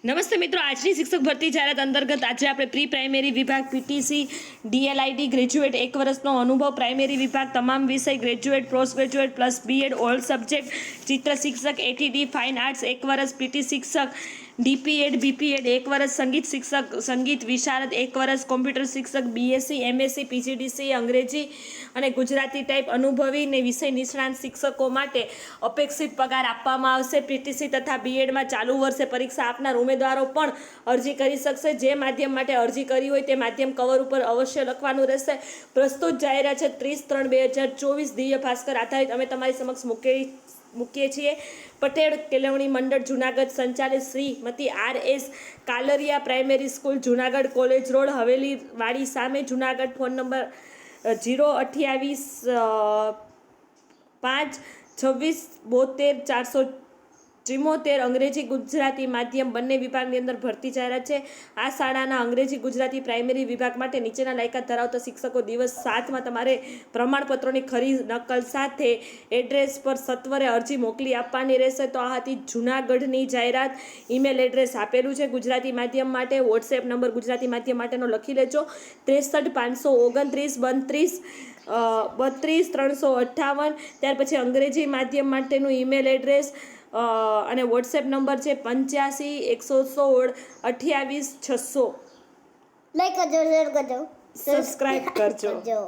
નમસ્તે મિત્રો, આજની શિક્ષક ભરતી જાહેરાત અંતર્ગત આજે આપણે પ્રી પ્રાઇમરી વિભાગ, પીટીસી, ડીએલઆઈડી, ગ્રેજ્યુએટ એક વર્ષનો અનુભવ પ્રાઇમરી વિભાગ તમામ વિષય, graduate post graduate plus BEd all subject, ચિત્ર શિક્ષક એટીડી ફાઇન આર્ટ્સ, એક વર્ષ પીટી શિક્ષક ડીપીએડ બીપીએડ એક વર્ષ સંગીત શિક્ષક, સંગીત વિશારદ, એક વર્ષ કોમ્પ્યુટર શિક્ષક બીએસસી એમએસસી પીજીડીસી અંગ્રેજી અને ગુજરાતી ટાઈપ અનુભવી ને વિષય નિષ્ણાંત શિક્ષકો માટે અપેક્ષિત પગાર આપવામાં આવશે. પીટીસી તથા બીએડમાં ચાલુ વર્ષે પરીક્ષા આપનાર ઉમેદવારો પણ અરજી કરી શકશે. જે માધ્યમ માટે અરજી કરી હોય તે માધ્યમ કવર ઉપર અવશ્ય લખવાનું રહેશે. પ્રસ્તુત જાહેરાત છે ત્રીસ ત્રણ બે હજાર ચોવીસ, દિવ્ય ભાસ્કર આધારિત. અમે તમારી સમક્ષ મૂકી મૂકીએ છીએ. પટેલ કેળવણી મંડળ જુનાગઢ સંચાલિત Shrimati R S Kalariya primary school, Junagadh college road, Haveli વાડી સામે, જુનાગઢ ફોન નંબર જીરો અઠ્યાવીસ પાંચ, છવ્વીસ, બોતેર, ચારસો ચિમોતેર અંગ્રેજી ગુજરાતી માધ્યમ બંને વિભાગની અંદર ભરતી જાહેરાત છે. આ શાળાના અંગ્રેજી ગુજરાતી પ્રાઇમરી વિભાગ માટે નીચેના લાયકાત ધરાવતા શિક્ષકો દિવસ સાતમાં તમારે પ્રમાણપત્રોની ખરી નકલ સાથે એડ્રેસ પર સત્વરે અરજી મોકલી આપવાની રહેશે. તો આ હતી જૂનાગઢની જાહેરાત. ઈમેલ એડ્રેસ આપેલું છે. ગુજરાતી માધ્યમ માટે વોટ્સએપ નંબર ગુજરાતી માધ્યમ માટેનો લખી લેજો. ત્રેસઠ પાંચસો ઓગણત્રીસ બત્રીસ બત્રીસ ત્રણસો અઠ્ઠાવન. ત્યાર પછી અંગ્રેજી માધ્યમ માટેનું ઈમેલ એડ્રેસ. અને વોટ્સએપ નંબર છે પંચ્યાસી એકસો સોળ અઠ્યાવીસ છસો. લાઈક કરજો શેર કરજો. સબસ્ક્રાઇબ કરજો. કરજો.